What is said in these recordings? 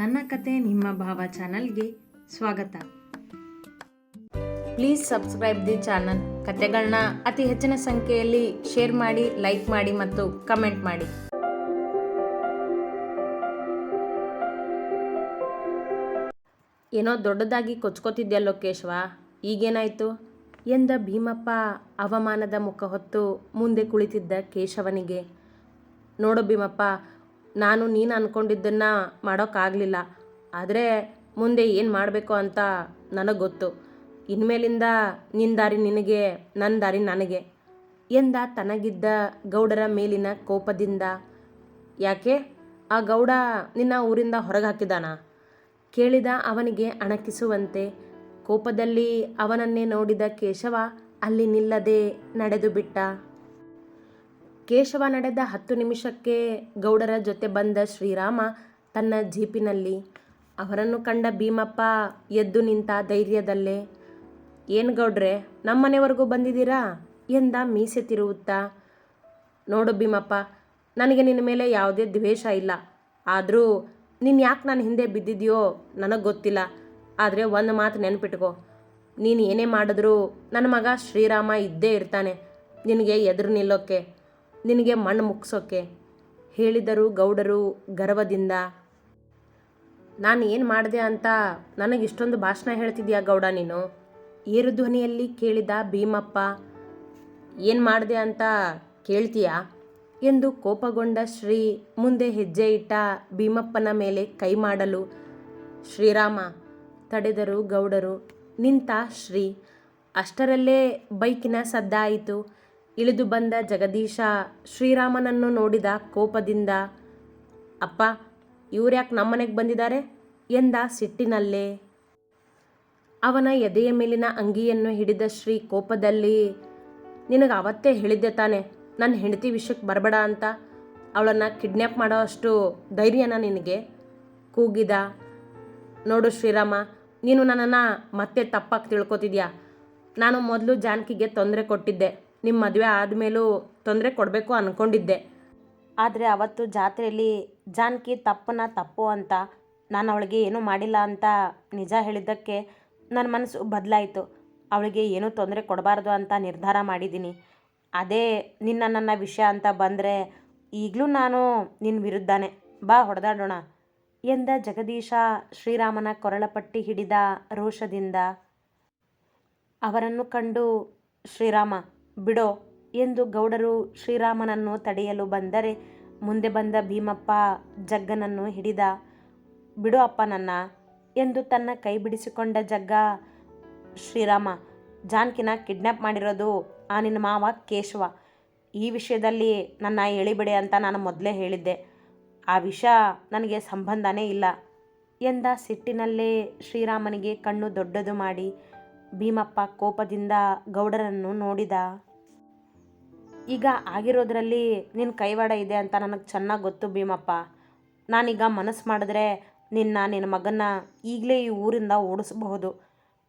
ನನ್ನ ಕತೆ ನಿಮ್ಮ ಭಾವ ಚಾನಲ್ಗೆ ಸ್ವಾಗತ. Please subscribe the channel. ಕತೆಗಳನ್ನ ಅತಿ ಹೆಚ್ಚಿನ ಸಂಖ್ಯೆಯಲ್ಲಿ ಶೇರ್ ಮಾಡಿ, ಲೈಕ್ ಮಾಡಿ ಮತ್ತು ಕಮೆಂಟ್ ಮಾಡಿ. ಏನೋ ದೊಡ್ಡದಾಗಿ ಕೊಚ್ಕೋತಿದ್ಯಲ್ಲೋ ಕೇಶವ, ಈಗೇನಾಯ್ತು? ಎಂದ ಭೀಮಪ್ಪ ಅವಮಾನದ ಮುಖ ಹೊತ್ತು ಮುಂದೆ ಕುಳಿತಿದ್ದ ಕೇಶವನಿಗೆ, ನೋಡು ಭೀಮಪ್ಪ ನಾನು ನೀನು ಅಂದ್ಕೊಂಡಿದ್ದನ್ನು ಮಾಡೋಕ್ಕಾಗಲಿಲ್ಲ. ಆದರೆ ಮುಂದೆ ಏನು ಮಾಡಬೇಕು ಅಂತ ನನಗೆ ಗೊತ್ತು. ಇನ್ಮೇಲಿಂದ ನಿನ್ನ ದಾರಿ ನಿನಗೆ ನನ್ನ ದಾರಿ ನನಗೆ. ಎಂದ ತನಗಿದ್ದ ಗೌಡರ ಮೇಲಿನ ಕೋಪದಿಂದ. ಯಾಕೆ? ಆ ಗೌಡ ನಿನ್ನ ಊರಿಂದ ಹೊರಗೆ ಹಾಕಿದಾನ? ಕೇಳಿದ ಅವನಿಗೆ ಅಣಕಿಸುವಂತೆ. ಕೋಪದಲ್ಲಿ ಅವನನ್ನೇ ನೋಡಿದ ಕೇಶವ ಅಲ್ಲಿ ನಿಲ್ಲದೆ ನಡೆದು ಬಿಟ್ಟ. ಕೇಶವ ನಡೆದ ಹತ್ತು ನಿಮಿಷಕ್ಕೆ ಗೌಡರ ಜೊತೆ ಬಂದ ಶ್ರೀರಾಮ ತನ್ನ ಜೀಪಿನಲ್ಲಿ, ಅವರನ್ನು ಕಂಡ ಭೀಮಪ್ಪ ಎದ್ದು ನಿಂತ ಧೈರ್ಯದಲ್ಲೇ, ಏನು ಗೌಡ್ರೆ ನಮ್ಮನೆವರೆಗೂ ಬಂದಿದ್ದೀರಾ? ಎಂದ ಮೀಸೆ ತಿರುವುತ್ತಾ, ನೋಡು ಭೀಮಪ್ಪ, ನನಗೆ ನಿನ್ನ ಮೇಲೆ ಯಾವುದೇ ದ್ವೇಷ ಇಲ್ಲ. ಆದರೂ ನೀನು ಯಾಕೆ ನಾನು ಹಿಂದೆ ಬಿದ್ದಿದೆಯೋ ನನಗೆ ಗೊತ್ತಿಲ್ಲ. ಆದರೆ ಒಂದು ಮಾತು ನೆನಪಿಟ್ಕೋ. ನೀನು ಏನೇ ಮಾಡಿದ್ರೂ ನನ್ನ ಮಗ ಶ್ರೀರಾಮ ಇದ್ದೇ ಇರ್ತಾನೆ. ನಿನಗೆ ಎದುರು ನಿಲ್ಲೋಕ್ಕೆ ನಿನಗೆ ಮಣ್ಣು ಮುಗ್ಸೋಕ್ಕೆ ಹೇಳಿದರು ಗೌಡರು ಗರ್ವದಿಂದ, ನಾನು ಏನು ಮಾಡಿದೆ ಅಂತ ನನಗೆ ಇಷ್ಟೊಂದು ಭಾಷಣ ಹೇಳ್ತಿದ್ಯಾ ಗೌಡ ನೀನು? ಏರು ಧ್ವನಿಯಲ್ಲಿ ಕೇಳಿದ ಭೀಮಪ್ಪ, ಏನು ಮಾಡಿದೆ ಅಂತ ಕೇಳ್ತೀಯಾ? ಎಂದು ಕೋಪಗೊಂಡ ಶ್ರೀ ಮುಂದೆ ಹೆಜ್ಜೆ ಇಟ್ಟ ಭೀಮಪ್ಪನ ಮೇಲೆ ಕೈ ಮಾಡಲು ಶ್ರೀರಾಮ ತಡೆದರು ಗೌಡರು. ನಿಂತ ಶ್ರೀ, ಅಷ್ಟರಲ್ಲೇ ಬೈಕಿನ ಸದ್ದಾಯಿತು. ಇಳಿದು ಬಂದ ಜಗದೀಶ ಶ್ರೀರಾಮನನ್ನು ನೋಡಿದ ಕೋಪದಿಂದ, ಅಪ್ಪ, ಇವ್ರ್ಯಾಕೆ ನಮ್ಮನೆಗೆ ಬಂದಿದ್ದಾರೆ ಎಂದ ಸಿಟ್ಟಿನಲ್ಲೇ. ಅವನ ಎದೆಯ ಮೇಲಿನ ಅಂಗಿಯನ್ನು ಹಿಡಿದ ಶ್ರೀ ಕೋಪದಲ್ಲಿ, ನಿನಗೆ ಅವತ್ತೇ ಹೇಳಿದ್ದೆ ತಾನೆ ನನ್ನ ಹೆಂಡತಿ ವಿಷಯಕ್ಕೆ ಬರಬೇಡ ಅಂತ. ಅವಳನ್ನು ಕಿಡ್ನ್ಯಾಪ್ ಮಾಡೋ ಅಷ್ಟು ಧೈರ್ಯನ ನಿನಗೆ? ಕೂಗಿದ, ನೋಡು ಶ್ರೀರಾಮ, ನೀನು ನನ್ನನ್ನು ಮತ್ತೆ ತಪ್ಪಾಗಿ ತಿಳ್ಕೊತಿದ್ಯಾ? ನಾನು ಮೊದಲು ಜಾನಕಿಗೆ ತೊಂದರೆ ಕೊಟ್ಟಿದ್ದೆ. ನಿಮ್ಮ ಮದುವೆ ಆದಮೇಲೂ ತೊಂದರೆ ಕೊಡಬೇಕು ಅಂದ್ಕೊಂಡಿದ್ದೆ ಆದರೆ ಅವತ್ತು ಜಾತ್ರೆಯಲ್ಲಿ ಜಾನಕಿ, ತಪ್ಪನ ತಪ್ಪು ಅಂತ, ನಾನು ಅವಳಿಗೆ ಏನೂ ಮಾಡಿಲ್ಲ ಅಂತ ನಿಜ ಹೇಳಿದ್ದಕ್ಕೆ ನನ್ನ ಮನಸ್ಸು ಬದಲಾಯಿತು. ಅವಳಿಗೆ ಏನೂ ತೊಂದರೆ ಕೊಡಬಾರ್ದು ಅಂತ ನಿರ್ಧಾರ ಮಾಡಿದ್ದೀನಿ ಅದೇ ನಿನ್ನ ನನ್ನ ವಿಷಯ ಅಂತ ಬಂದರೆ ಈಗಲೂ ನಾನು ನಿನ್ನ ವಿರುದ್ಧನೇ. ಬಾ, ಹೊಡೆದಾಡೋಣ. ಎಂದ ಜಗದೀಶ ಶ್ರೀರಾಮನ ಕೊರಳಪಟ್ಟಿ ಹಿಡಿದ ರೋಷದಿಂದ, ಅವರನ್ನು ಕಂಡು ಶ್ರೀರಾಮ ಬಿಡೋ ಎಂದು ಗೌಡರು ಶ್ರೀರಾಮನನ್ನು ತಡೆಯಲು ಬಂದರೆ ಮುಂದೆ ಬಂದ ಭೀಮಪ್ಪ ಜಗ್ಗನನ್ನು ಹಿಡಿದ, ಬಿಡೋ ಅಪ್ಪ ನನ್ನ ಎಂದು ತನ್ನ ಕೈ ಬಿಡಿಸಿಕೊಂಡ ಜಗ್ಗ, ಶ್ರೀರಾಮ, ಜಾನ್ಕಿನ ಕಿಡ್ನ್ಯಾಪ್ ಮಾಡಿರೋದು ಆ ನಿನ್ನ ಮಾವ ಕೇಶವ. ಈ ವಿಷಯದಲ್ಲಿ ನನ್ನ ಎಳಿಬಿಡೆ ಅಂತ ನಾನು ಮೊದಲೇ ಹೇಳಿದ್ದೆ. ಆ ವಿಷಯ ನನಗೆ ಸಂಬಂಧನೇ ಇಲ್ಲ ಎಂದ ಸಿಟ್ಟಿನಲ್ಲೇ ಶ್ರೀರಾಮನಿಗೆ ಕಣ್ಣು ದೊಡ್ಡದು ಮಾಡಿ ಭೀಮಪ್ಪ ಕೋಪದಿಂದ ಗೌಡರನ್ನು ನೋಡಿದ. ಈಗ ಆಗಿರೋದ್ರಲ್ಲಿ ನಿನ್ನ ಕೈವಾಡ ಇದೆ ಅಂತ ನನಗೆ ಚೆನ್ನಾಗಿ ಗೊತ್ತು ಭೀಮಪ್ಪ. ನಾನೀಗ ಮನಸ್ಸು ಮಾಡಿದ್ರೆ ನಿನ್ನ ನಿನ್ನ ಮಗನ್ನ ಈಗಲೇ ಈ ಊರಿಂದ ಓಡಿಸ್ಬಹುದು.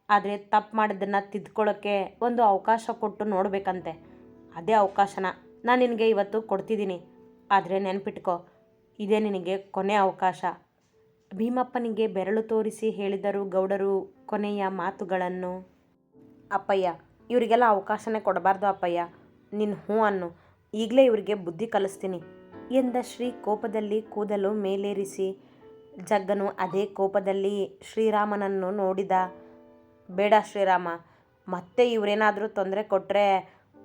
ಆದರೆ ತಪ್ಪು ಮಾಡಿದ್ದನ್ನು ತಿದ್ಕೊಳ್ಳೋಕ್ಕೆ ಒಂದು ಅವಕಾಶ ಕೊಟ್ಟು ನೋಡಬೇಕಂತೆ. ಅದೇ ಅವಕಾಶನ ನಾನು ನಿನಗೆ ಇವತ್ತು ಕೊಡ್ತಿದ್ದೀನಿ. ಆದರೆ ನೆನ್ಪಿಟ್ಕೋ, ಇದೇ ನಿನಗೆ ಕೊನೆ ಅವಕಾಶ. ಭೀಮಪ್ಪನಿಗೆ ಬೆರಳು ತೋರಿಸಿ ಹೇಳಿದರು ಗೌಡರು ಕೊನೆಯ ಮಾತುಗಳನ್ನು. ಅಪ್ಪಯ್ಯ, ಇವರಿಗೆಲ್ಲ ಅವಕಾಶನೇ ಕೊಡಬಾರ್ದು ಅಪ್ಪಯ್ಯ. ನಿನ್ನ ಹ್ಞೂ ಅನ್ನು ಈಗಲೇ ಇವರಿಗೆ ಬುದ್ಧಿ ಕಲಿಸ್ತೀನಿ ಎಂದ ಶ್ರೀ ಕೋಪದಲ್ಲಿ ಕೂದಲು ಮೇಲೇರಿಸಿ ಜಗ್ಗನು ಅದೇ ಕೋಪದಲ್ಲಿ ಶ್ರೀರಾಮನನ್ನು ನೋಡಿದ. ಬೇಡ ಶ್ರೀರಾಮ, ಮತ್ತೆ ಇವರೇನಾದರೂ ತೊಂದರೆ ಕೊಟ್ಟರೆ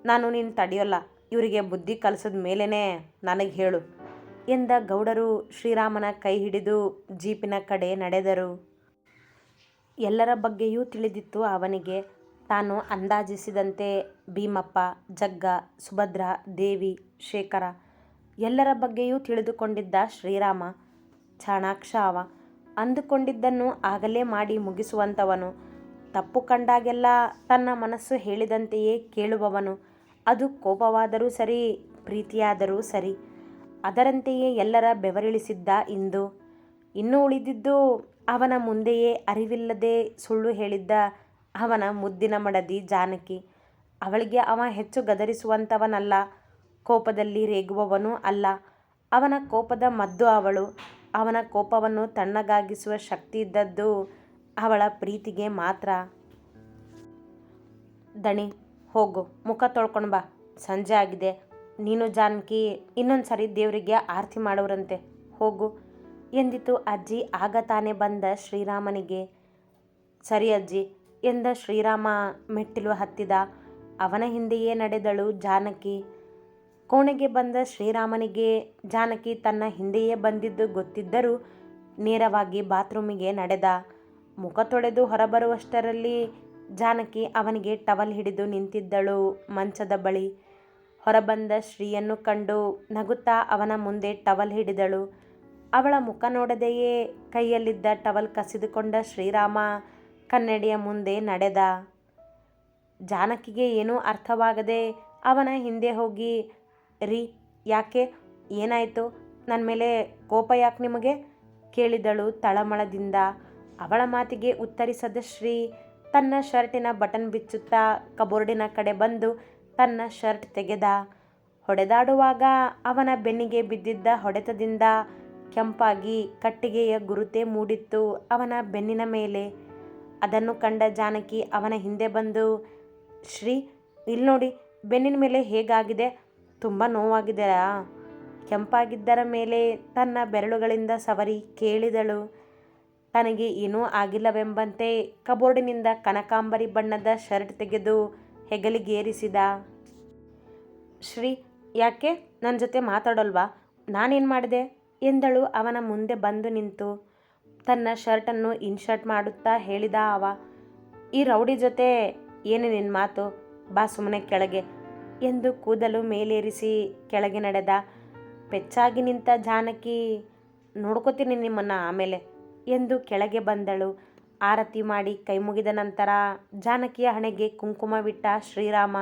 ನಾನು ನೀನು ತಡೆಯೋಲ್ಲ. ಇವರಿಗೆ ಬುದ್ಧಿ ಕಲಿಸಿದ ಮೇಲೇ ನನಗೆ ಹೇಳು ಎಂದ ಗೌಡರು ಶ್ರೀರಾಮನ ಕೈ ಹಿಡಿದು ಜೀಪಿನ ಕಡೆ ನಡೆದರು. ಎಲ್ಲರ ಬಗ್ಗೆಯೂ ತಿಳಿದಿತ್ತು ಅವನಿಗೆ. ತಾನು ಅಂದಾಜಿಸಿದಂತೆ ಭೀಮಪ್ಪ, ಜಗ್ಗ, ಸುಭದ್ರ, ದೇವಿ, ಶೇಖರ ಎಲ್ಲರ ಬಗ್ಗೆಯೂ ತಿಳಿದುಕೊಂಡಿದ್ದ ಶ್ರೀರಾಮ ಚಾಣಾಕ್ಷ ಅವ ಅಂದುಕೊಂಡಿದ್ದನ್ನು ಆಗಲೇ ಮಾಡಿ ಮುಗಿಸುವಂಥವನು ತಪ್ಪು ಕಂಡಾಗೆಲ್ಲ ತನ್ನ ಮನಸ್ಸು ಹೇಳಿದಂತೆಯೇ ಕೇಳುವವನು. ಅದು ಕೋಪವಾದರೂ ಸರಿ, ಪ್ರೀತಿಯಾದರೂ ಸರಿ. ಅದರಂತೆಯೇ ಎಲ್ಲರ ಬೆವರಿಳಿಸಿದ್ದ ಇಂದು. ಇನ್ನೂ ಉಳಿದಿದ್ದು ಅವನ ಮುಂದೆಯೇ ಅರಿವಿಲ್ಲದೆ ಸುಳ್ಳು ಹೇಳಿದ್ದ ಅವನ ಮುದ್ದಿನ ಮಡದಿ ಜಾನಕಿ. ಅವಳಿಗೆ ಅವ ಹೆಚ್ಚು ಗದರಿಸುವಂಥವನಲ್ಲ, ಕೋಪದಲ್ಲಿ ರೇಗುವವನೂ ಅಲ್ಲ. ಅವನ ಕೋಪದ ಮದ್ದು ಅವಳು. ಅವನ ಕೋಪವನ್ನು ತಣ್ಣಗಾಗಿಸುವ ಶಕ್ತಿ ಇದ್ದದ್ದು ಅವಳ ಪ್ರೀತಿಗೆ ಮಾತ್ರ. ದಣಿ, ಹೋಗು, ಮುಖ ತೊಳ್ಕೊಂಡು ಬಾ. ಸಂಜೆ ಆಗಿದೆ. ನೀನು ಜಾನಕಿ ಇನ್ನೊಂದು ಸರಿ ದೇವರಿಗೆ ಆರತಿ ಮಾಡೋರಂತೆ ಹೋಗು. ಎಂದಿತು ಅಜ್ಜಿ? ಆಗ ತಾನೇ ಬಂದ ಶ್ರೀರಾಮನಿಗೆ. ಸರಿ ಅಜ್ಜಿ, ಎಂದ ಶ್ರೀರಾಮ ಮೆಟ್ಟಿಲು ಹತ್ತಿದ. ಅವನ ಹಿಂದೆಯೇ ನಡೆದಳು ಜಾನಕಿ. ಕೋಣೆಗೆ ಬಂದ ಶ್ರೀರಾಮನಿಗೆ ಜಾನಕಿ ತನ್ನ ಹಿಂದೆಯೇ ಬಂದಿದ್ದು ಗೊತ್ತಿದ್ದರೂ ನೇರವಾಗಿ ಬಾತ್ರೂಮಿಗೆ ನಡೆದ. ಮುಖ ತೊಳೆದು ಹೊರಬರುವಷ್ಟರಲ್ಲಿ ಜಾನಕಿ ಅವನಿಗೆ ಟವಲ್ ಹಿಡಿದು ನಿಂತಿದ್ದಳು ಮಂಚದ ಬಳಿ. ಹೊರಬಂದ ಶ್ರೀಯನ್ನು ಕಂಡು ನಗುತ್ತಾ ಅವನ ಮುಂದೆ ಟವಲ್ ಹಿಡಿದಳು. ಅವಳ ಮುಖ ನೋಡದೆಯೇ ಕೈಯಲ್ಲಿದ್ದ ಟವಲ್ ಕಸಿದುಕೊಂಡ ಶ್ರೀರಾಮ ಕನ್ನಡಿಯ ಮುಂದೆ ನಡೆದ. ಜಾನಕಿಗೆ ಏನೂ ಅರ್ಥವಾಗದೆ ಅವನ ಹಿಂದೆ ಹೋಗಿ, ರೀ, ಯಾಕೆ? ಏನಾಯಿತು? ನನ್ನ ಮೇಲೆ ಕೋಪ ಯಾಕೆ ನಿಮಗೆ? ಕೇಳಿದಳು ತಳಮಳದಿಂದ. ಅವಳ ಮಾತಿಗೆ ಉತ್ತರಿಸದ ಶ್ರೀ ತನ್ನ ಶರ್ಟಿನ ಬಟನ್ ಬಿಚ್ಚುತ್ತಾ ಕಬೋರ್ಡಿನ ಕಡೆ ಬಂದು ತನ್ನ ಶರ್ಟ್ ತೆಗೆದ. ಹೊಡೆದಾಡುವಾಗ ಅವನ ಬೆನ್ನಿಗೆ ಬಿದ್ದಿದ್ದ ಹೊಡೆತದಿಂದ ಕೆಂಪಾಗಿ ಕಟ್ಟಿಗೆಯ ಗುರುತೆ ಮೂಡಿತ್ತು ಅವನ ಬೆನ್ನಿನ ಮೇಲೆ. ಅದನ್ನು ಕಂಡ ಜಾನಕಿ ಅವನ ಹಿಂದೆ ಬಂದು ಶ್ರೀ ಇಲ್ಲಿ ನೋಡಿ, ಬೆನ್ನಿನ ಮೇಲೆ ಹೇಗಾಗಿದೆ? ತುಂಬ ನೋವಾಗಿದೆಯಾ? ಕೆಂಪಾಗಿದ್ದರ ಮೇಲೆ ತನ್ನ ಬೆರಳುಗಳಿಂದ ಸವರಿ ಕೇಳಿದಳು. ತನಗೆ ಏನೂ ಆಗಿಲ್ಲವೆಂಬಂತೆ ಕಬೋರ್ಡಿನಿಂದ ಕನಕಾಂಬರಿ ಬಣ್ಣದ ಶರ್ಟ್ ತೆಗೆದು ಹೆಗಲಿಗೇರಿಸಿದ. ಶ್ರೀ, ಯಾಕೆ? ನನ್ನ ಜೊತೆ ಮಾತಾಡೋಲ್ವಾ? ನಾನೇನು ಮಾಡಿದೆ? ಎಂದಳು ಅವನ ಮುಂದೆ ಬಂದು ನಿಂತು. ತನ್ನ ಶರ್ಟನ್ನು ಇನ್ಶರ್ಟ್ ಮಾಡುತ್ತಾ ಹೇಳಿದ ಅವ ಈ ರೌಡಿ ಜೊತೆ ಏನು ನಿನ್ನ ಮಾತು, ಬಾ ಸುಮ್ಮನೆ ಕೆಳಗೆ ಎಂದು ಕೂದಲು ಮೇಲೇರಿಸಿ ಕೆಳಗೆ ನಡೆದ. ಪೆಚ್ಚಾಗಿ ನಿಂತ ಜಾನಕಿ, ನೋಡ್ಕೋತೀನಿ ನಿಮ್ಮನ್ನು ಆಮೇಲೆ ಎಂದು ಕೆಳಗೆ ಬಂದಳು. ಆರತಿ ಮಾಡಿ ಕೈ ಮುಗಿದ ನಂತರ ಜಾನಕಿಯ ಹಣೆಗೆ ಕುಂಕುಮವಿಟ್ಟ ಶ್ರೀರಾಮ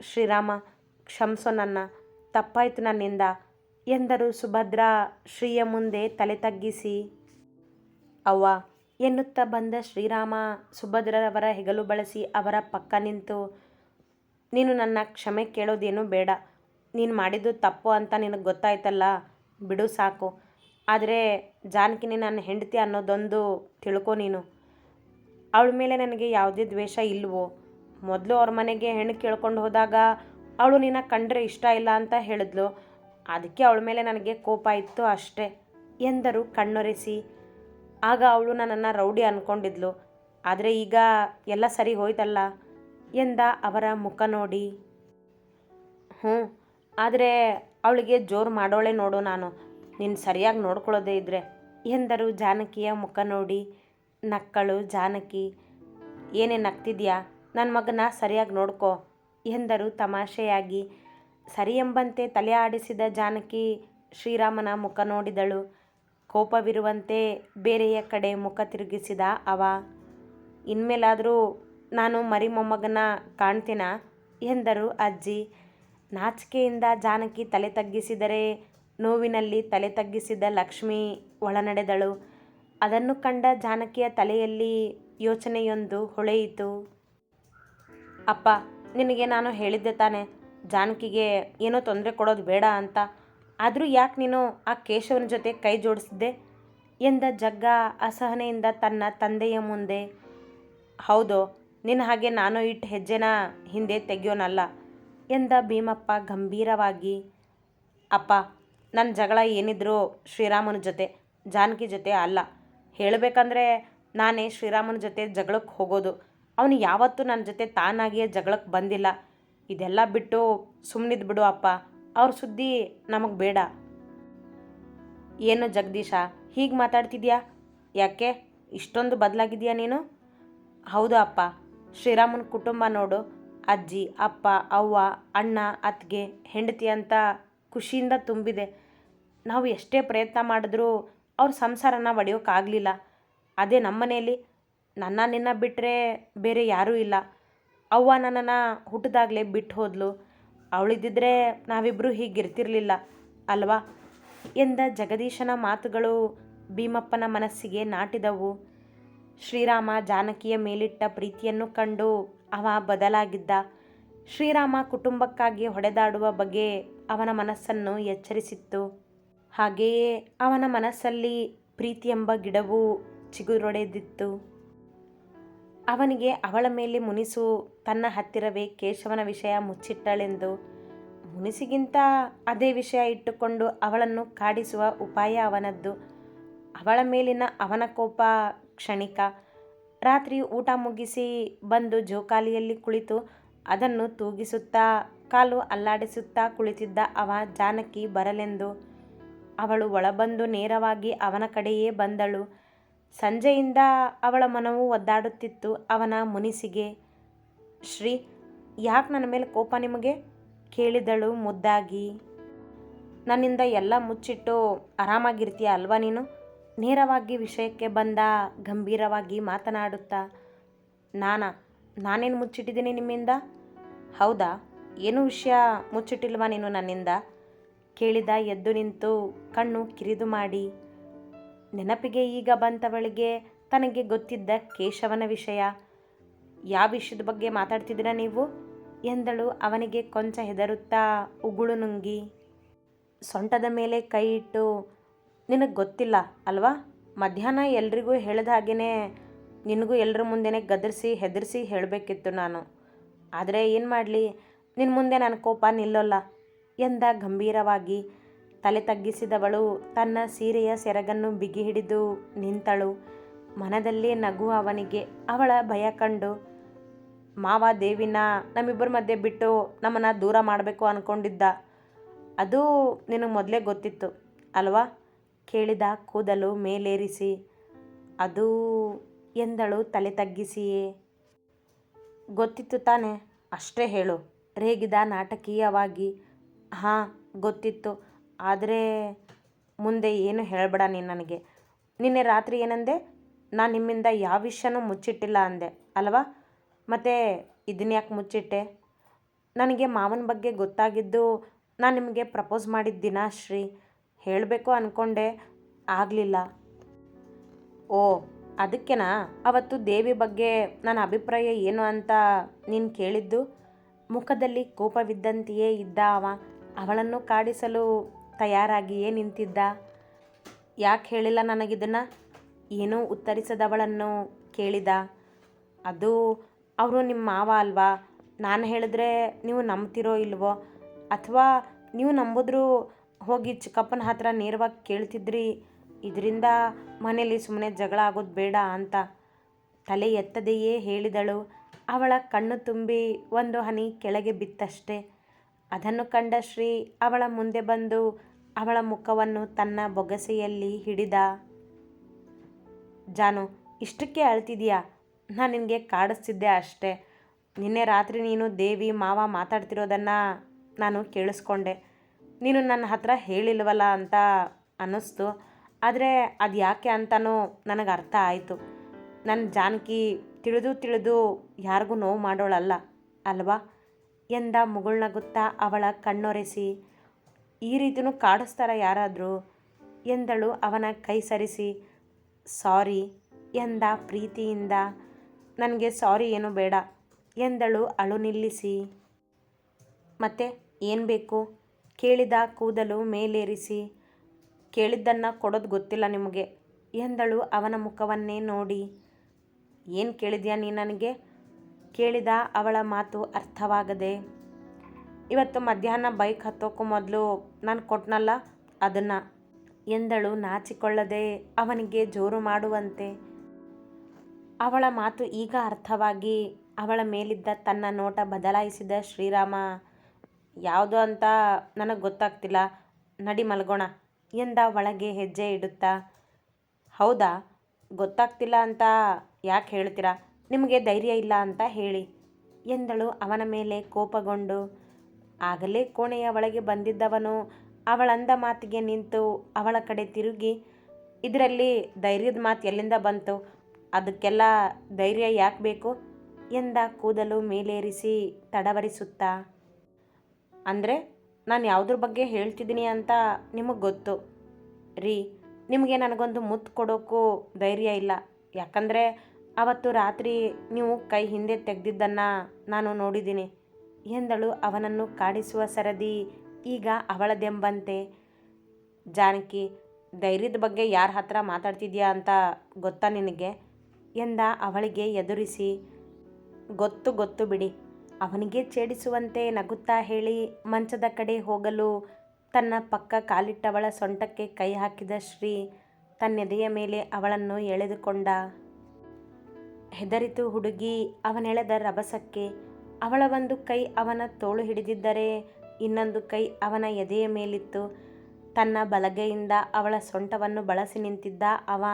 ಶ್ರೀರಾಮ, ಕ್ಷಮಿಸೋ ನನ್ನ, ತಪ್ಪಾಯಿತು ನನ್ನಿಂದ ಎಂದರು ಸುಭದ್ರ ಶ್ರೀಯ ಮುಂದೆ ತಲೆ ತಗ್ಗಿಸಿ. ಅವ್ವ ಎನ್ನುತ್ತಾ ಬಂದ ಶ್ರೀರಾಮ ಸುಭದ್ರರವರ ಹೆಗಲು ಬಳಸಿ ಅವರ ಪಕ್ಕ ನಿಂತು, ನೀನು ನನ್ನ ಕ್ಷಮೆ ಕೇಳೋದೇನೂ ಬೇಡ. ನೀನು ಮಾಡಿದ್ದು ತಪ್ಪು ಅಂತ ನಿನಗೆ ಗೊತ್ತಾಯ್ತಲ್ಲ? ಬಿಡು ಸಾಕು. ಆದರೆ ಜಾನಕಿನಿ ನನ್ನ ಹೆಂಡತಿ ಅನ್ನೋದೊಂದು ತಿಳ್ಕೊ ನೀನು. ಅವಳ ಮೇಲೆ ನನಗೆ ಯಾವುದೇ ದ್ವೇಷ ಇಲ್ವೋ? ಮೊದಲು ಅವ್ರ ಮನೆಗೆ ಹೆಣ್ಣು ಕೇಳ್ಕೊಂಡು ಹೋದಾಗ ಅವಳು ನಿನ್ನ ಕಂಡ್ರೆ ಇಷ್ಟ ಇಲ್ಲ ಅಂತ ಹೇಳಿದ್ಲು. ಅದಕ್ಕೆ ಅವಳ ಮೇಲೆ ನನಗೆ ಕೋಪ ಇತ್ತು ಅಷ್ಟೇ ಎಂದರು ಕಣ್ಣೊರೆಸಿ. ಆಗ ಅವಳು ನನ್ನನ್ನು ರೌಡಿ ಅಂದ್ಕೊಂಡಿದ್ಲು ಆದರೆ ಈಗ ಎಲ್ಲ ಸರಿ ಹೋಯ್ತಲ್ಲ? ಎಂದ ಅವರ ಮುಖ ನೋಡಿ. ಹ್ಞೂ, ಆದರೆ ಅವಳಿಗೆ ಜೋರು ಮಾಡೋಳೆ ನೋಡು ನಾನು. ನೀನು ಸರಿಯಾಗಿ ನೋಡ್ಕೊಳ್ಳೋದೇ ಇದ್ದರೆ ಎಂದರು ಜಾನಕಿಯ ಮುಖ ನೋಡಿ. ನಕ್ಕಳು, ಜಾನಕಿ, ಏನೇ ನಗ್ತಿದ್ಯಾ? ನನ್ನ ಮಗನ ಸರಿಯಾಗಿ ನೋಡ್ಕೋ ಎಂದರು ತಮಾಷೆಯಾಗಿ. ಸರಿ ಎಂಬಂತೆ ತಲೆ ಆಡಿಸಿದ ಜಾನಕಿ ಶ್ರೀರಾಮನ ಮುಖ ನೋಡಿದಳು. ಕೋಪವಿರುವಂತೆ ಬೇರೆಯ ಕಡೆ ಮುಖ ತಿರುಗಿಸಿದ ಅವ. ಇನ್ಮೇಲಾದರೂ ನಾನು ಮರಿ ಮೊಮ್ಮಗನ ಕಾಣ್ತೀನ? ಎಂದರು ಅಜ್ಜಿ. ನಾಚಿಕೆಯಿಂದ ಜಾನಕಿ ತಲೆ ತಗ್ಗಿಸಿದರೆ ನೋವಿನಲ್ಲಿ ತಲೆ ತಗ್ಗಿಸಿದ ಲಕ್ಷ್ಮಿ ಒಳನಡೆದಳು. ಅದನ್ನು ಕಂಡ ಜಾನಕಿಯ ತಲೆಯಲ್ಲಿ ಯೋಚನೆಯೊಂದು ಹೊಳೆಯಿತು. ಅಪ್ಪ, ನಿನಗೆ ನಾನು ಹೇಳಿದ್ದೆ ತಾನೆ. ಜಾನಕಿಗೆ ಏನೋ ತೊಂದರೆ ಕೊಡೋದು ಬೇಡ ಅಂತ. ಆದರೂ ಯಾಕೆ ನೀನು ಆ ಕೇಶವನ ಜೊತೆ ಕೈ ಜೋಡಿಸಿದ್ದೆ ಎಂದ ಜಗ್ಗ ಅಸಹನೆಯಿಂದ ತನ್ನ ತಂದೆಯ ಮುಂದೆ. ಹೌದು, ನಿನ್ನ ಹಾಗೆ ನಾನು ಇಟ್ಟು ಹೆಜ್ಜೆನ ಹಿಂದೆ ತೆಗೆಯೋನಲ್ಲ ಎಂದ ಭೀಮಪ್ಪ ಗಂಭೀರವಾಗಿ. ಅಪ್ಪ ನನ್ನ ಜಗಳ ಏನಿದ್ರು ಶ್ರೀರಾಮನ ಜೊತೆ, ಜಾನಕಿ ಜೊತೆ ಅಲ್ಲ. ಹೇಳಬೇಕಂದ್ರೆ ನಾನೇ ಶ್ರೀರಾಮನ ಜೊತೆ ಜಗಳಕ್ಕೆ ಹೋಗೋದು. ಅವನು ಯಾವತ್ತೂ ನನ್ನ ಜೊತೆ ತಾನಾಗಿಯೇ ಜಗಳಕ್ಕೆ ಬಂದಿಲ್ಲ. ಇದೆಲ್ಲ ಬಿಟ್ಟು ಸುಮ್ಮನಿದ್ಬಿಡು ಅಪ್ಪ. ಅವ್ರ ಸುದ್ದಿ ನಮಗೆ ಬೇಡ. ಏನು ಜಗದೀಶ, ಹೀಗೆ ಮಾತಾಡ್ತಿದ್ಯಾ? ಯಾಕೆ? ಇಷ್ಟೊಂದು ಬದಲಾಗಿದೆಯಾ ನೀನು? ಹೌದು ಅಪ್ಪ. ಶ್ರೀರಾಮನ ಕುಟುಂಬ ನೋಡು. ಅಜ್ಜಿ, ಅಪ್ಪ, ಅವ್ವ, ಅಣ್ಣ, ಅತ್ತಿಗೆ, ಹೆಂಡತಿ ಅಂತ ಖುಷಿಯಿಂದ ತುಂಬಿದೆ. ನಾವು ಎಷ್ಟೇ ಪ್ರಯತ್ನ ಮಾಡಿದ್ರೂ ಅವ್ರ ಸಂಸಾರನ ಒಡೆಯೋಕ್ಕಾಗಲಿಲ್ಲ ಅದೇ ನಮ್ಮನೆಯಲ್ಲಿ ನನ್ನ ನಿನ್ನ ಬಿಟ್ಟರೆ ಬೇರೆ ಯಾರೂ ಇಲ್ಲ. ಅವ್ವ ನನ್ನನ್ನು ಹುಟ್ಟಿದಾಗಲೇ ಬಿಟ್ಟು ಹೋದ್ಲು ಅವಳಿದ್ದಿದ್ರೆ ನಾವಿಬ್ಬರೂ ಹೀಗಿರ್ತಿರ್ಲಿಲ್ಲ, ಅಲ್ವಾ? ಎಂದ ಜಗದೀಶನ ಮಾತುಗಳು ಭೀಮಪ್ಪನ ಮನಸ್ಸಿಗೆ ನಾಟಿದವು. ಶ್ರೀರಾಮ ಜಾನಕಿಯ ಮೇಲಿಟ್ಟ ಪ್ರೀತಿಯನ್ನು ಕಂಡು ಅವ ಬದಲಾಗಿದ್ದ. ಶ್ರೀರಾಮ ಕುಟುಂಬಕ್ಕಾಗಿ ಹೊಡೆದಾಡುವ ಬಗ್ಗೆ ಅವನ ಮನಸ್ಸನ್ನು ಎಚ್ಚರಿಸಿತ್ತು. ಹಾಗೆಯೇ ಅವನ ಮನಸ್ಸಲ್ಲಿ ಪ್ರೀತಿ ಎಂಬ ಗಿಡವು ಚಿಗುರೊಡೆದಿತ್ತು. ಅವನಿಗೆ ಅವಳ ಮೇಲೆ ಮುನಿಸು, ತನ್ನ ಹತ್ತಿರವೇ ಕೇಶವನ ವಿಷಯ ಮುಚ್ಚಿಟ್ಟಳೆಂದು. ಮುನಿಸಿಗಿಂತ ಅದೇ ವಿಷಯ ಇಟ್ಟುಕೊಂಡು ಅವಳನ್ನು ಕಾಡಿಸುವ ಉಪಾಯ ಅವನದ್ದು. ಅವಳ ಮೇಲಿನ ಅವನ ಕೋಪ ಕ್ಷಣಿಕ. ರಾತ್ರಿ ಊಟ ಮುಗಿಸಿ ಬಂದು ಜೋಕಾಲಿಯಲ್ಲಿ ಕುಳಿತು ಅದನ್ನು ತೂಗಿಸುತ್ತಾ, ಕಾಲು ಅಲ್ಲಾಡಿಸುತ್ತಾ ಕುಳಿತಿದ್ದ ಅವ ಜಾನಕಿ ಬರಲೆಂದು. ಅವಳು ಒಳಬಂದು ನೇರವಾಗಿ ಅವನ ಕಡೆಯೇ ಬಂದಳು. ಸಂಜೆಯಿಂದ ಅವಳ ಮನವು ಒದ್ದಾಡುತ್ತಿತ್ತು. ಅವನ ಮುನಿಸಿಗೆ, ಶ್ರೀ, ಯಾಕೆ ನನ್ನ ಮೇಲೆ ಕೋಪ ನಿಮಗೆ? ಕೇಳಿದಳು ಮುದ್ದಾಗಿ. ನನ್ನಿಂದ ಎಲ್ಲ ಮುಚ್ಚಿಟ್ಟು ಆರಾಮಾಗಿರ್ತೀಯ ಅಲ್ವಾ ನೀನು? ನೇರವಾಗಿ ವಿಷಯಕ್ಕೆ ಬಂದ ಗಂಭೀರವಾಗಿ ಮಾತನಾಡುತ್ತಾ, ನಾನಾ, ನಾನೇನು ಮುಚ್ಚಿಟ್ಟಿದ್ದೀನಿ ನಿಮ್ಮಿಂದ? ಹೌದಾ, ಏನು ವಿಷಯ ಮುಚ್ಚಿಟ್ಟಿಲ್ವಾ ನೀನು ನನ್ನಿಂದ? ಕೇಳಿದ ಎದ್ದು ನಿಂತು ಕಣ್ಣು ಕಿರಿದು ಮಾಡಿ ನೆನಪಿಗೆ ಈಗ ಬಂತವಳಿಗೆ ತನಗೆ ಗೊತ್ತಿದ್ದ ಕೇಶವನ ವಿಷಯ. ಯಾವ ವಿಷಯದ ಬಗ್ಗೆ ಮಾತಾಡ್ತಿದ್ದೀರಾ ನೀವು? ಎಂದಳು ಅವನಿಗೆ ಕೊಂಚ ಹೆದರುತ್ತಾ ಉಗುಳು ನುಂಗಿ. ಸೊಂಟದ ಮೇಲೆ ಕೈ ಇಟ್ಟು, ನಿನಗೆ ಗೊತ್ತಿಲ್ಲ ಅಲ್ವಾ? ಮಧ್ಯಾಹ್ನ ಎಲ್ರಿಗೂ ಹೇಳಿದ ಹಾಗೆಯೇ ನಿನಗೂ ಎಲ್ಲರ ಮುಂದೆನೇ ಗದರಿಸಿ ಹೆದರಿಸಿ ಹೇಳಬೇಕಿತ್ತು ನಾನು. ಆದರೆ ಏನು ಮಾಡಲಿ? ನಿನ್ನ ಮುಂದೆ ನನ್ನ ಕೋಪ ನಿಲ್ಲೋಲ್ಲ ಎಂದ ಗಂಭೀರವಾಗಿ. ತಲೆ ತಗ್ಗಿಸಿದವಳು. ತನ್ನ ಸೀರೆಯ ಸೆರಗನ್ನು ಬಿಗಿ ಹಿಡಿದು ನಿಂತಳು. ಮನದಲ್ಲೇ ನಗು ಅವನಿಗೆ. ಅವಳ ಭಯ ಕಂಡು, ಮಾವ, ದೇವಿನ, ನಮ್ಮಿಬ್ಬರ ಮಧ್ಯೆ ಬಿಟ್ಟು ನಮ್ಮನ್ನು ದೂರ ಮಾಡಬೇಕು ಅಂದ್ಕೊಂಡಿದ್ದ ಅದು ನಿನಗೆ ಮೊದಲೇ ಗೊತ್ತಿತ್ತು, ಅಲ್ವಾ? ಕೇಳಿದ ಕೂದಲು ಮೇಲೇರಿಸಿ, ಅದು ಎಂದಳು ತಲೆ ತಗ್ಗಿಸಿಯೇ? ಗೊತ್ತಿತ್ತು ತಾನೆ, ಅಷ್ಟೇ ಹೇಳು, ರೇಗಿದ ನಾಟಕೀಯವಾಗಿ. ಹಾಂ, ಗೊತ್ತಿತ್ತು. ಆದರೆ ಮುಂದೆ ಏನು ಹೇಳಬೇಡ ನೀನು ನನಗೆ. ನಿನ್ನೆ ರಾತ್ರಿ ಏನಂದೆ? ನಾನು ನಿಮ್ಮಿಂದ ಯಾವ ವಿಷಯನೂ ಮುಚ್ಚಿಟ್ಟಿಲ್ಲ ಅಂದೆ, ಅಲ್ವಾ? ಮತ್ತು ಇದನ್ನ ಯಾಕೆ ಮುಚ್ಚಿಟ್ಟೆ? ನನಗೆ ಮಾವನ ಬಗ್ಗೆ ಗೊತ್ತಾಗಿದ್ದು ನಾನು ನಿಮಗೆ ಪ್ರಪೋಸ್ ಮಾಡಿದ ದಿನ ಶ್ರೀ ಹೇಳಬೇಕು ಅಂದ್ಕೊಂಡೆ ಆಗಲಿಲ್ಲ. ಓ, ಅದಕ್ಕೆನಾ? ಅವತ್ತು ದೇವಿ ಬಗ್ಗೆ ನನ್ನ ಅಭಿಪ್ರಾಯ ಏನು ಅಂತ ನೀನು ಕೇಳಿದ್ದು? ಮುಖದಲ್ಲಿ ಕೋಪವಿದ್ದಂತೆಯೇ ಇದ್ದ ಅವ, ಅವಳನ್ನು ಕಾಡಿಸಲು ತಯಾರಾಗಿಯೇ ನಿಂತಿದ್ದ? ಯಾಕೆ ಹೇಳಿಲ್ಲ ನನಗಿದನ್ನು ಏನೂ ಉತ್ತರಿಸದವಳನ್ನು ಕೇಳಿದ. ಅದು ಅವರು ನಿಮ್ಮ ಮಾವ ಅಲ್ವಾ? ನಾನು ಹೇಳಿದ್ರೆ ನೀವು ನಂಬ್ತಿರೋ ಇಲ್ವೋ? ಅಥವಾ ನೀವು ನಂಬಿದ್ರು ಹೋಗಿ ಚಿಕ್ಕಪ್ಪನ ಹತ್ರ ನೇರವಾಗಿ ಕೇಳ್ತಿದ್ರಿ? ಇದರಿಂದ ಮನೇಲಿ ಸುಮ್ಮನೆ ಜಗಳ ಆಗೋದು ಬೇಡ ಅಂತ ತಲೆ ಎತ್ತದೆಯೇ ಹೇಳಿದಳು. ಅವಳ ಕಣ್ಣು ತುಂಬಿ ಒಂದು ಹನಿ ಕೆಳಗೆ ಬಿತ್ತಷ್ಟೆ. ಅದನ್ನು ಕಂಡ ಶ್ರೀ ಅವಳ ಮುಂದೆ ಬಂದು ಅವಳ ಮುಖವನ್ನು ತನ್ನ ಬೊಗಸೆಯಲ್ಲಿ ಹಿಡಿದ, ಜಾನು, ಇಷ್ಟಕ್ಕೆ ಅಳ್ತಿದೀಯಾ? ನಾನು ನಿನಗೆ ಕಾಡಿಸ್ತಿದ್ದೆ ಅಷ್ಟೇ. ನಿನ್ನೆ ರಾತ್ರಿ ನೀನು ದೇವಿ, ಮಾವ ಮಾತಾಡ್ತಿರೋದನ್ನು ನಾನು ಕೇಳಿಸ್ಕೊಂಡೆ. ನೀನು ನನ್ನ ಹತ್ರ ಹೇಳಿಲ್ವಲ್ಲ ಅಂತ ಅನ್ನಿಸ್ತು. ಆದರೆ ಅದು ಯಾಕೆ ಅಂತಲೂ ನನಗೆ ಅರ್ಥ ಆಯಿತು. ನನ್ನ ಜಾನಕಿ ತಿಳಿದು ತಿಳಿದು ಯಾರಿಗೂ ನೋವು ಮಾಡೋಳಲ್ಲ, ಅಲ್ವಾ? ಎಂದ ಮುಗುಳ್ನಗುತ್ತಾ ಅವಳ ಕಣ್ಣೊರೆಸಿ ಈ ರೀತಿಯೂ ಕಾಡಿಸ್ತಾರ ಯಾರಾದರೂ? ಎಂದಳು ಅವನ ಕೈ ಸರಿಸಿ. ಸಾರಿ, ಎಂದ ಪ್ರೀತಿಯಿಂದ. ನನಗೆ ಸಾರಿ ಏನು ಬೇಡ ಎಂದಳು ಅಳು ನಿಲ್ಲಿಸಿ. ಮತ್ತೆ ಏನು ಬೇಕು? ಕೇಳಿದ ಕೂದಲು ಮೇಲೇರಿಸಿ. ಕೇಳಿದ್ದನ್ನು ಕೊಡೋದು ಗೊತ್ತಿಲ್ಲ ನಿಮಗೆ ಎಂದಳು ಅವನ ಮುಖವನ್ನೇ ನೋಡಿ. ಏನು ಕೇಳಿದ್ಯಾ ನೀ ನನಗೆ? ಕೇಳಿದ ಅವಳ ಮಾತು ಅರ್ಥವಾಗದೆ. ಇವತ್ತು ಮಧ್ಯಾಹ್ನ ಬೈಕ್ ಹತ್ತೋಕ್ಕೂ ಮೊದಲು ನಾನು ಕೊಟ್ಟನಲ್ಲ ಅದನ್ನು. ಎಂದಳು ನಾಚಿಕೊಳ್ಳದೆ ಅವನಿಗೆ ಜೋರು ಮಾಡುವಂತೆ. ಅವಳ ಮಾತು ಈಗ ಅರ್ಥವಾಗಿ ಅವಳ ಮೇಲಿದ್ದ ತನ್ನ ನೋಟ ಬದಲಾಯಿಸಿದ ಶ್ರೀರಾಮ, ಯಾವುದು ಅಂತ ನನಗೆ ಗೊತ್ತಾಗ್ತಿಲ್ಲ, ನಡಿ ಮಲ್ಗೋಣ ಎಂದ ಒಳಗೆ ಹೆಜ್ಜೆ ಇಡುತ್ತಾ. ಹೌದಾ, ಗೊತ್ತಾಗ್ತಿಲ್ಲ ಅಂತ ಯಾಕೆ ಹೇಳ್ತೀರಾ, ನಿಮಗೆ ಧೈರ್ಯ ಇಲ್ಲ ಅಂತ ಹೇಳಿ ಎಂದಳು ಅವನ ಮೇಲೆ ಕೋಪಗೊಂಡು. ಆಗಲೇ ಕೋಣೆಯ ಒಳಗೆ ಬಂದಿದ್ದವನು. ಅವಳಂದ ಮಾತಿಗೆ ನಿಂತು ಅವಳ ಕಡೆ ತಿರುಗಿ, ಇದರಲ್ಲಿ ಧೈರ್ಯದ ಮಾತು ಎಲ್ಲಿಂದ ಬಂತು? ಅದಕ್ಕೆಲ್ಲ ಧೈರ್ಯ ಯಾಕೆ ಬೇಕು? ಎಂದ ಕೂದಲು ಮೇಲೇರಿಸಿ ತಡವರಿಸುತ್ತಾ. ಅಂದರೆ ನಾನು ಯಾವುದ್ರ ಬಗ್ಗೆ ಹೇಳ್ತಿದ್ದೀನಿ ಅಂತ ನಿಮಗೆ ಗೊತ್ತು. ರೀ, ನಿಮಗೆ ನನಗೊಂದು ಮುತ್ತು ಕೊಡೋಕ್ಕೂ ಧೈರ್ಯ ಇಲ್ಲ. ಯಾಕಂದರೆ ಅವತ್ತು ರಾತ್ರಿ ನೀವು ಕೈ ಹಿಂದೆ ತೆಗೆದಿದ್ದನ್ನು ನಾನು ನೋಡಿದ್ದೀನಿ. ಎಂದಳು ಅವನನ್ನು ಕಾಡಿಸುವ ಸರದಿ. ಈಗ ಅವಳದೆಂಬಂತೆ? ಜಾನಕಿ, ಧೈರ್ಯದ ಬಗ್ಗೆ ಯಾರ ಹತ್ರ ಮಾತಾಡ್ತಿದ್ಯಾ ಅಂತ ಗೊತ್ತಾ ನಿನಗೆ? ಎಂದ ಅವಳಿಗೆ ಎದುರಿಸಿ. ಗೊತ್ತು ಗೊತ್ತು ಬಿಡಿ. ಅವನಿಗೆ ಛೇಡಿಸುವಂತೆ ನಗುತ್ತಾ ಹೇಳಿ ಮಂಚದ ಕಡೆ ಹೋಗಲು ತನ್ನ ಪಕ್ಕ ಕಾಲಿಟ್ಟವಳ ಸೊಂಟಕ್ಕೆ ಕೈ ಹಾಕಿದ ಶ್ರೀ ತನ್ನೆದೆಯ ಮೇಲೆ ಅವಳನ್ನು ಎಳೆದುಕೊಂಡ. ಹೆದರಿತು ಹುಡುಗಿ, ಅವನೆಳೆದ ರಭಸಕ್ಕೆ. ಅವಳ ಒಂದು ಕೈ ಅವನ ತೋಳು ಹಿಡಿದಿದ್ದರೆ ಇನ್ನೊಂದು ಕೈ ಅವನ ಎದೆಯ ಮೇಲಿತ್ತು. ತನ್ನ ಬಲಗೈಯಿಂದ ಅವಳ ಸೊಂಟವನ್ನು ಬಳಸಿ ನಿಂತಿದ್ದ ಅವ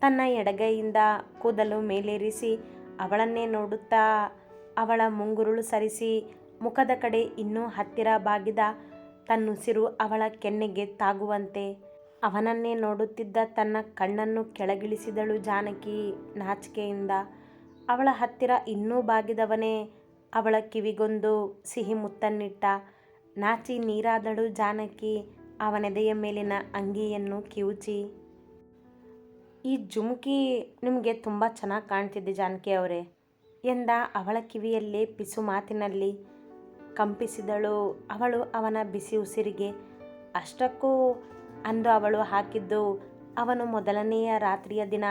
ತನ್ನ ಎಡಗೈಯಿಂದ ಕೂದಲು ಮೇಲೇರಿಸಿ ಅವಳನ್ನೇ ನೋಡುತ್ತಾ ಅವಳ ಮುಂಗುರುಳು ಸರಿಸಿ ಮುಖದ ಕಡೆ ಇನ್ನೂ ಹತ್ತಿರ ಬಾಗಿದ ತನ್ನುಸಿರು ಅವಳ ಕೆನ್ನೆಗೆ ತಾಗುವಂತೆ. ಅವನನ್ನೇ ನೋಡುತ್ತಿದ್ದ ತನ್ನ ಕಣ್ಣನ್ನು ಕೆಳಗಿಳಿಸಿದಳು ಜಾನಕಿ ನಾಚಿಕೆಯಿಂದ. ಅವಳ ಹತ್ತಿರ ಇನ್ನೂ ಬಾಗಿದವನೇ ಅವಳ ಕಿವಿಗೊಂದು ಸಿಹಿ ಮುತ್ತನ್ನಿಟ್ಟ ನಾಚಿ ನೀರಾದಳು ಜಾನಕಿ ಅವನೆದೆಯ ಮೇಲಿನ ಅಂಗಿಯನ್ನು ಕಿವುಚಿ. ಈ ಜುಮುಕಿ ನಿಮಗೆ ತುಂಬ ಚೆನ್ನಾಗಿ ಕಾಣ್ತಿದ್ದೆ ಜಾನಕಿ ಅವರೇ ಎಂದ ಅವಳ ಕಿವಿಯಲ್ಲೇ ಪಿಸು ಮಾತಿನಲ್ಲಿ ಕಂಪಿಸಿದಳು. ಅವಳು ಅವನ ಬಿಸಿ ಉಸಿರಿಗೆ, ಅಷ್ಟಕ್ಕೂ ಅಂದು ಅವಳು ಹಾಕಿದ್ದು ಅವನು ಮೊದಲನೆಯ ರಾತ್ರಿಯ ದಿನ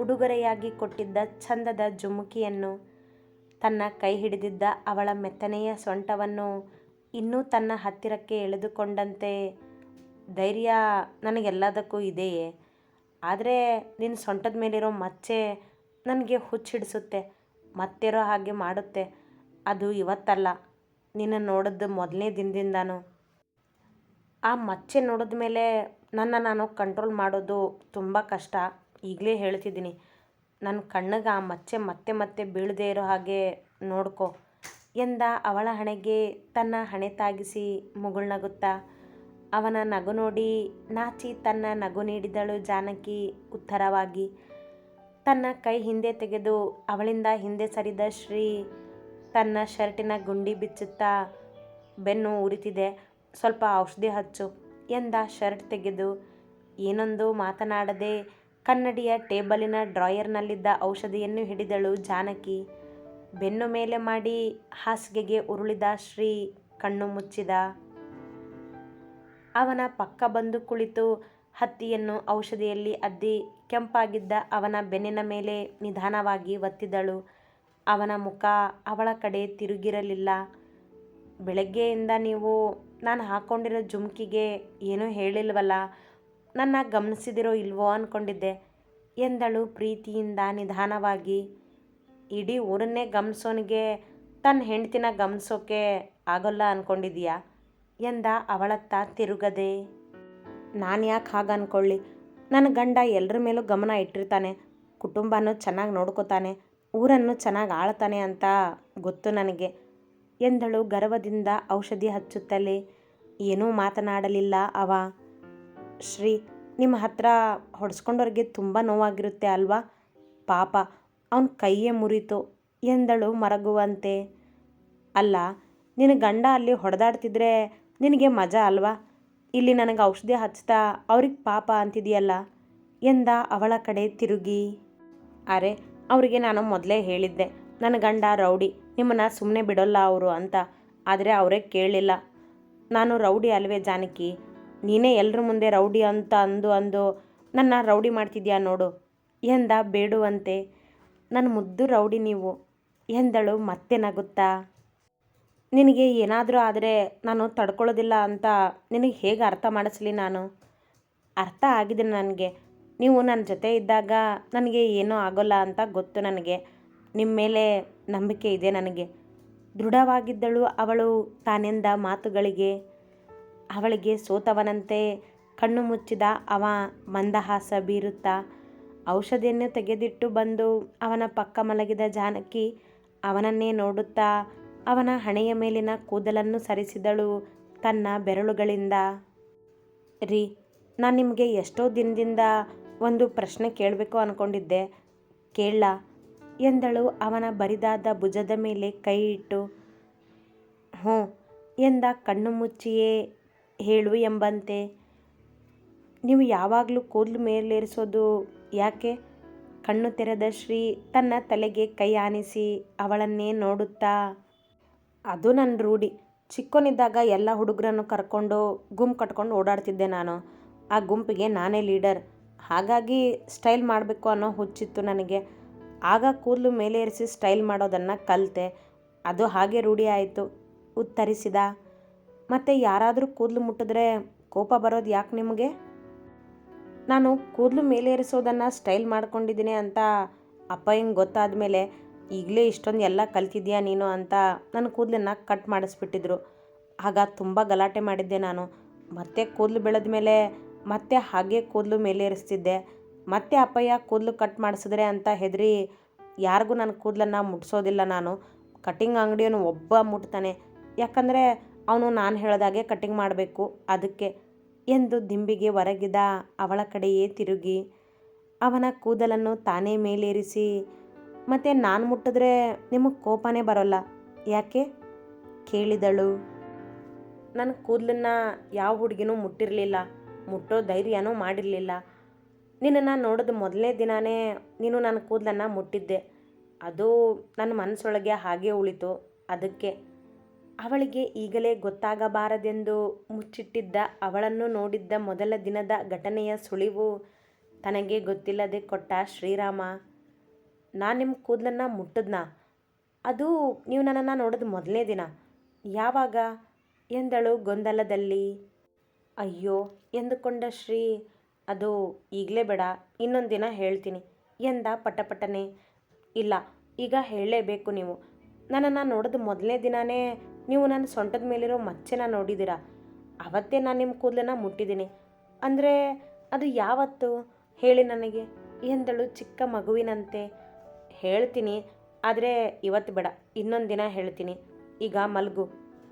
ಉಡುಗೊರೆಯಾಗಿ ಕೊಟ್ಟಿದ್ದ ಚಂದದ ಜುಮುಕಿಯನ್ನು ತನ್ನ ಕೈ ಹಿಡಿದಿದ್ದ ಅವಳ ಮೆತ್ತನೆಯ ಸೊಂಟವನ್ನು ಇನ್ನೂ ತನ್ನ ಹತ್ತಿರಕ್ಕೆ ಎಳೆದುಕೊಂಡಂತೆ, ಧೈರ್ಯ ನನಗೆಲ್ಲದಕ್ಕೂ ಇದೆಯೇ? ಆದರೆ ನಿನ್ನ ಸೊಂಟದ ಮೇಲಿರೋ ಮಚ್ಚೆ ನನಗೆ ಹುಚ್ಚಿಡಿಸುತ್ತೆ ಮತ್ತಿರೋ ಹಾಗೆ ಮಾಡುತ್ತೆ. ಅದು ಇವತ್ತಲ್ಲ, ನಿನ್ನ ನೋಡಿದ್ದು ಮೊದಲನೇ ದಿನದಿಂದಾನು. ಆ ಮಚ್ಚೆ ನೋಡಿದ ಮೇಲೆ ನನ್ನ ನಾನು ಕಂಟ್ರೋಲ್ ಮಾಡೋದು ತುಂಬ ಕಷ್ಟ. ಈಗಲೇ ಹೇಳ್ತಿದ್ದೀನಿ. ನನ್ನ ಕಣ್ಣಿಗೆ ಆ ಮಚ್ಚೆ ಮತ್ತೆ ಮತ್ತೆ ಬೀಳದೇ ಇರೋ ಹಾಗೆ ನೋಡ್ಕೊ. ಎಂದ ಅವಳ ಹಣೆಗೆ ತನ್ನ ಹಣೆ ತಾಗಿಸಿ ಮುಗುಳ್ನಗುತ್ತಾ ಅವನ ನಗು ನೋಡಿ ನಾಚಿ ತನ್ನ ನಗು ನೀಡಿದಳು ಜಾನಕಿ ಉತ್ತರವಾಗಿ. ತನ್ನ ಕೈ ಹಿಂದೆ ತೆಗೆದು ಅವಳಿಂದ ಹಿಂದೆ ಸರಿದ ಶ್ರೀ ತನ್ನ ಶರ್ಟಿನ ಗುಂಡಿ ಬಿಚ್ಚುತ್ತಾ ಬೆನ್ನು ಉರಿತಿದೆ, ಸ್ವಲ್ಪ ಔಷಧಿ ಹಚ್ಚು ಎಂದ ಶರ್ಟ್ ತೆಗೆದು, ಏನೊಂದು ಮಾತನಾಡದೆ ಕನ್ನಡಿಯ ಟೇಬಲಿನ ಡ್ರಾಯರ್ನಲ್ಲಿದ್ದ ಔಷಧಿಯನ್ನು ಹಿಡಿದಳು ಜಾನಕಿ. ಬೆನ್ನು ಮೇಲೆ ಮಾಡಿ ಹಾಸಿಗೆಗೆ ಉರುಳಿದ ಶ್ರೀ ಕಣ್ಣು ಮುಚ್ಚಿದ. ಅವನ ಪಕ್ಕ ಬಂದು ಕುಳಿತು ಹತ್ತಿಯನ್ನು ಔಷಧಿಯಲ್ಲಿ ಅದ್ದಿ ಕೆಂಪಾಗಿದ್ದ ಅವನ ಬೆನ್ನಿನ ಮೇಲೆ ನಿಧಾನವಾಗಿ ಒತ್ತಿದಳು. ಅವನ ಮುಖ ಅವಳ ಕಡೆ ತಿರುಗಿರಲಿಲ್ಲ. ಬೆಳಗ್ಗೆಯಿಂದ ನೀವು ನಾನು ಹಾಕ್ಕೊಂಡಿರೋ ಜುಮ್ಕಿಗೆ ಏನೂ ಹೇಳಿಲ್ವಲ್ಲ ನನ್ನ ಗಮನಿಸಿದಿರೋ ಇಲ್ವೋ ಅಂದ್ಕೊಂಡಿದ್ದೆ ಎಂದಳು ಪ್ರೀತಿಯಿಂದ ನಿಧಾನವಾಗಿ. ಇಡೀ ಊರನ್ನೇ ಗಮನಿಸೋನಿಗೆ ತನ್ನ ಹೆಂಡ್ತಿನ ಗಮನಿಸೋಕೆ ಆಗೋಲ್ಲ ಅಂದ್ಕೊಂಡಿದೀಯಾ ಎಂದ ಅವಳತ್ತ ತಿರುಗದೆ. ನಾನು ಯಾಕೆ ಹಾಗೆ ಅಂದ್ಕೊಳ್ಳಿ ನನ್ನ ಗಂಡ ಎಲ್ಲರ ಮೇಲೂ ಗಮನ ಇಟ್ಟಿರ್ತಾನೆ. ಕುಟುಂಬನೂ ಚೆನ್ನಾಗಿ ನೋಡ್ಕೋತಾನೆ. ಊರನ್ನು ಚೆನ್ನಾಗಿ ಆಳ್ತಾನೆ ಅಂತ ಗೊತ್ತು ನನಗೆ, ಎಂದಳು ಗರ್ವದಿಂದ ಔಷಧಿ ಹಚ್ಚುತ್ತಲೇ. ಏನೂ ಮಾತನಾಡಲಿಲ್ಲ ಅವ. ಶ್ರೀ, ನಿಮ್ಮ ಹತ್ರ ಹೊಡೆಸ್ಕೊಂಡವ್ರಿಗೆ ತುಂಬ ನೋವಾಗಿರುತ್ತೆ ಅಲ್ವಾ? ಪಾಪ, ಅವನ ಕೈಯೇ ಮುರಿತು. ಎಂದಳು ಮರಗುವಂತೆ. ಅಲ್ಲ, ನಿನ್ನ ಗಂಡ ಅಲ್ಲಿ ಹೊಡೆದಾಡ್ತಿದ್ರೆ ನಿನಗೆ ಮಜಾ ಅಲ್ವಾ? ಇಲ್ಲಿ ನನಗೆ ಔಷಧಿ ಹಚ್ತಾ ಅವ್ರಿಗೆ ಪಾಪ ಅಂತಿದೆಯಲ್ಲ? ಎಂದ ಅವಳ ಕಡೆ ತಿರುಗಿ. ಅರೆ, ಅವರಿಗೆ ನಾನು ಮೊದಲೇ ಹೇಳಿದ್ದೆ. ನನ್ನ ಗಂಡ ರೌಡಿ, ನಿಮ್ಮನ್ನು ಸುಮ್ಮನೆ ಬಿಡೋಲ್ಲ ಅವರು ಅಂತ. ಆದರೆ ಅವರೇ ಕೇಳಿಲ್ಲ. ನಾನು ರೌಡಿ ಅಲ್ವೇ ಜಾನಕಿ? ನೀನೇ ಎಲ್ಲರ ಮುಂದೆ ರೌಡಿ ಅಂತ ಅಂದು ಅಂದು ನನ್ನ ರೌಡಿ ಮಾಡ್ತಿದ್ಯಾ ನೋಡು. ಎಂದ ಬೇಡುವಂತೆ, ನನ್ನ ಮುದ್ದು ರೌಡಿ ನೀವು. ಎಂದಳು ಮತ್ತೆ ನಗುತ್ತಾ. ನಿನಗೆ ಏನಾದರೂ ಆದರೆ ನಾನು ತಡ್ಕೊಳ್ಳೋದಿಲ್ಲ ಅಂತ ನಿನಗೆ ಹೇಗೆ ಅರ್ಥ ಮಾಡಿಸ್ಲಿ ನಾನು? ಅರ್ಥ ಆಗಿದೆ ನನಗೆ. ನೀವು ನನ್ನ ಜೊತೆ ಇದ್ದಾಗ ನನಗೆ ಏನೂ ಆಗೋಲ್ಲ ಅಂತ ಗೊತ್ತು ನನಗೆ. ನಿಮ್ಮ ಮೇಲೆ ನಂಬಿಕೆ ಇದೆ ನನಗೆ. ದೃಢವಾಗಿದ್ದಳು ಅವಳು ತಾನೆಂದ ಮಾತುಗಳಿಗೆ. ಅವಳಿಗೆ ಸೋತವನಂತೆ ಕಣ್ಣು ಮುಚ್ಚಿದ ಅವ ಮಂದಹಾಸ ಬೀರುತ್ತಾ. ಔಷಧಿಯನ್ನು ತೆಗೆದಿಟ್ಟು ಬಂದು ಅವನ ಪಕ್ಕ ಮಲಗಿದ ಜಾನಕಿ ಅವನನ್ನೇ ನೋಡುತ್ತಾ ಅವನ ಹಣೆಯ ಮೇಲಿನ ಕೂದಲನ್ನು ಸರಿಸಿದಳು ತನ್ನ ಬೆರಳುಗಳಿಂದ. ರೀ, ನಾನು ನಿಮಗೆ ಎಷ್ಟೋ ದಿನದಿಂದ ಒಂದು ಪ್ರಶ್ನೆ ಕೇಳಬೇಕು ಅಂದ್ಕೊಂಡಿದ್ದೆ ಕೇಳ ಎಂದಳು ಅವನ ಬರಿದಾದ ಭುಜದ ಮೇಲೆ ಕೈ ಇಟ್ಟು. ಹ್ಞೂ, ಎಂದ ಕಣ್ಣು ಮುಚ್ಚಿಯೇ ಹೇಳು ಎಂಬಂತೆ. ನೀವು ಯಾವಾಗಲೂ ಕೂದಲು ಮೇಲೇರಿಸೋದು ಯಾಕೆ? ಕಣ್ಣು ತೆರೆದ ಶ್ರೀ ತನ್ನ ತಲೆಗೆ ಕೈ ಆನಿಸಿ ಅವಳನ್ನೇ ನೋಡುತ್ತಾ. ಅದು ನನ್ನ ರೂಢಿ. ಚಿಕ್ಕವನಿದ್ದಾಗ ಎಲ್ಲ ಹುಡುಗರನ್ನು ಕರ್ಕೊಂಡು ಗುಂಪು ಕಟ್ಕೊಂಡು ಓಡಾಡ್ತಿದ್ದೆ ನಾನು. ಆ ಗುಂಪಿಗೆ ನಾನೇ ಲೀಡರ್. ಹಾಗಾಗಿ ಸ್ಟೈಲ್ ಮಾಡಬೇಕು ಅನ್ನೋ ಹುಚ್ಚಿತ್ತು ನನಗೆ. ಆಗ ಕೂದಲು ಮೇಲೇರಿಸಿ ಸ್ಟೈಲ್ ಮಾಡೋದನ್ನು ಕಲಿತೆ. ಅದು ಹಾಗೆ ರೂಢಿ ಆಯಿತು. ಉತ್ತರಿಸಿದ ಮತ್ತು ಯಾರಾದರೂ ಕೂದಲು ಮುಟ್ಟಿದ್ರೆ ಕೋಪ ಬರೋದು ಯಾಕೆ ನಿಮಗೆ? ನಾನು ಕೂದಲು ಮೇಲೇರಿಸೋದನ್ನು ಸ್ಟೈಲ್ ಮಾಡ್ಕೊಂಡಿದ್ದೀನಿ ಅಂತ ಅಪ್ಪ ಹಿಂಗೆ ಗೊತ್ತಾದ ಮೇಲೆ ಈಗಲೇ ಇಷ್ಟೊಂದು ಎಲ್ಲ ಕಲ್ತಿದ್ಯಾ ನೀನು? ಅಂತ ನನ್ನ ಕೂದಲನ್ನ ಕಟ್ ಮಾಡಿಸ್ಬಿಟ್ಟಿದ್ರು. ಆಗ ತುಂಬ ಗಲಾಟೆ ಮಾಡಿದ್ದೆ ನಾನು. ಮತ್ತೆ ಕೂದಲು ಬೆಳೆದ ಮೇಲೆ ಮತ್ತೆ ಹಾಗೆ ಕೂದಲು ಮೇಲೇರಿಸ್ತಿದ್ದೆ ಮತ್ತೆ ಅಪ್ಪಯ್ಯ ಕೂದಲು ಕಟ್ ಮಾಡಿಸಿದ್ರೆ ಅಂತ ಹೆದರಿ ಯಾರಿಗೂ ನನ್ನ ಕೂದಲನ್ನು ಮುಟ್ಸೋದಿಲ್ಲ ನಾನು. ಕಟಿಂಗ್ ಅಂಗಡಿಯನ್ನು ಒಬ್ಬ ಮುಟ್ತಾನೆ. ಯಾಕಂದರೆ ಅವನು ನಾನು ಹೇಳಿದಾಗೆ ಕಟ್ಟಿಂಗ್ ಮಾಡಬೇಕು. ಅದಕ್ಕೆ ಎಂದು ದಿಂಬಿಗೆ ಹೊರಗಿದ ಅವಳ ಕಡೆಯೇ ತಿರುಗಿ ಅವನ ಕೂದಲನ್ನು ತಾನೇ ಮೇಲೇರಿಸಿ, ಮತ್ತೆ ನಾನು ಮುಟ್ಟಿದ್ರೆ ನಿಮಗೆ ಕೋಪನೇ ಬರೋಲ್ಲ. ಯಾಕೆ? ಕೇಳಿದಳು. ನನ್ನ ಕೂದಲನ್ನ ಯಾವ ಹುಡುಗಿನೂ ಮುಟ್ಟಿರಲಿಲ್ಲ. ಮುಟ್ಟೋ ಧೈರ್ಯನೂ ಮಾಡಿರಲಿಲ್ಲ. ನಿನ್ನನ್ನು ನೋಡಿದ ಮೊದಲನೇ ದಿನಾನೇ ನೀನು ನನ್ನ ಕೂದಲನ್ನು ಮುಟ್ಟಿದ್ದೆ. ಅದು ನನ್ನ ಮನಸ್ಸೊಳಗೆ ಹಾಗೆ ಉಳಿತು. ಅದಕ್ಕೆ ಅವಳಿಗೆ ಈಗಲೇ ಗೊತ್ತಾಗಬಾರದೆಂದು ಮುಚ್ಚಿಟ್ಟಿದ್ದ ಅವಳನ್ನು ನೋಡಿದ್ದ ಮೊದಲ ದಿನದ ಘಟನೆಯ ಸುಳಿವು ತನಗೆ ಗೊತ್ತಿಲ್ಲದೆ ಕೊಟ್ಟ ಶ್ರೀರಾಮ, ನಾನು ನಿಮ್ಮ ಕೂದಲನ್ನು ಮುಟ್ಟಿದ್ನಾ? ಅದು ನೀವು ನನ್ನನ್ನು ನೋಡಿದ ಮೊದಲನೇ ದಿನ. ಯಾವಾಗ? ಎಂದಳು ಗೊಂದಲದಲ್ಲಿ. ಅಯ್ಯೋ, ಎಂದುಕೊಂಡ ಶ್ರೀ, ಅದು ಈಗಲೇ ಬೇಡ, ಇನ್ನೊಂದು ದಿನ ಹೇಳ್ತೀನಿ, ಎಂದ ಪಟಪಟನೆ. ಇಲ್ಲ, ಈಗ ಹೇಳಲೇಬೇಕು ನೀವು. ನನ್ನನ್ನು ನೋಡಿದ ಮೊದಲನೇ ದಿನವೇ ನೀವು ನನ್ನ ಸೊಂಟದ ಮೇಲಿರೋ ಮಚ್ಚೆನ ನೋಡಿದ್ದೀರಾ? ಅವತ್ತೇ ನಾನು ನಿಮ್ಮ ಕೂದಲನ್ನ ಮುಟ್ಟಿದ್ದೀನಿ. ಅಂದರೆ ಅದು ಯಾವತ್ತು? ಹೇಳಿ ನನಗೆ. ಎಂದಳು ಚಿಕ್ಕ ಮಗುವಿನಂತೆ. ಹೇಳ್ತೀನಿ, ಆದರೆ ಇವತ್ತು ಬೇಡ. ಇನ್ನೊಂದು ದಿನ ಹೇಳ್ತೀನಿ. ಈಗ ಮಲಗು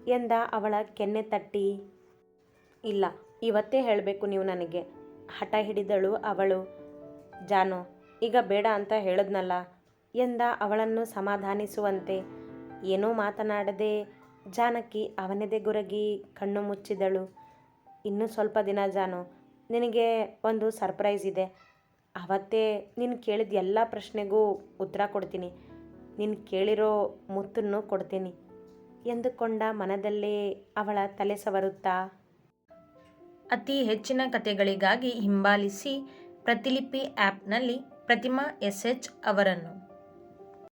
ಎಂದ ಅವಳ ಕೆನ್ನೆ ತಟ್ಟಿ. ಇಲ್ಲ, ಇವತ್ತೇ ಹೇಳಬೇಕು ನೀವು ನನಗೆ. ಹಠ ಹಿಡಿದಳು ಅವಳು. ಜಾನು, ಈಗ ಬೇಡ ಅಂತ ಹೇಳಿದ್ನಲ್ಲ? ಎಂದ ಅವಳನ್ನು ಸಮಾಧಾನಿಸುವಂತೆ. ಏನೂ ಮಾತನಾಡದೆ ಜಾನಕಿ ಅವನೆದೆಗುರಗಿ ಕಣ್ಣು ಮುಚ್ಚಿದಳು. ಇನ್ನೂ ಸ್ವಲ್ಪ ದಿನ ಜಾನು, ನಿನಗೆ ಒಂದು ಸರ್ಪ್ರೈಸ್ ಇದೆ. ಅವತ್ತೇ ನೀನು ಕೇಳಿದ ಎಲ್ಲ ಪ್ರಶ್ನೆಗೂ ಉತ್ತರ ಕೊಡ್ತೀನಿ. ನೀನು ಕೇಳಿರೋ ಮುತ್ತನ್ನು ಕೊಡ್ತೀನಿ ಎಂದುಕೊಂಡ ಮನದಲ್ಲೇ ಅವಳ ತಲೆ ಸವರುತ್ತಾ. ಅತಿ ಹೆಚ್ಚಿನ ಕಥೆಗಳಿಗಾಗಿ ಹಿಂಬಾಲಿಸಿ ಪ್ರತಿಲಿಪಿ ಆ್ಯಪ್ನಲ್ಲಿ ಪ್ರತಿಮಾ ಎಸ್ ಎಚ್ ಅವರನ್ನು.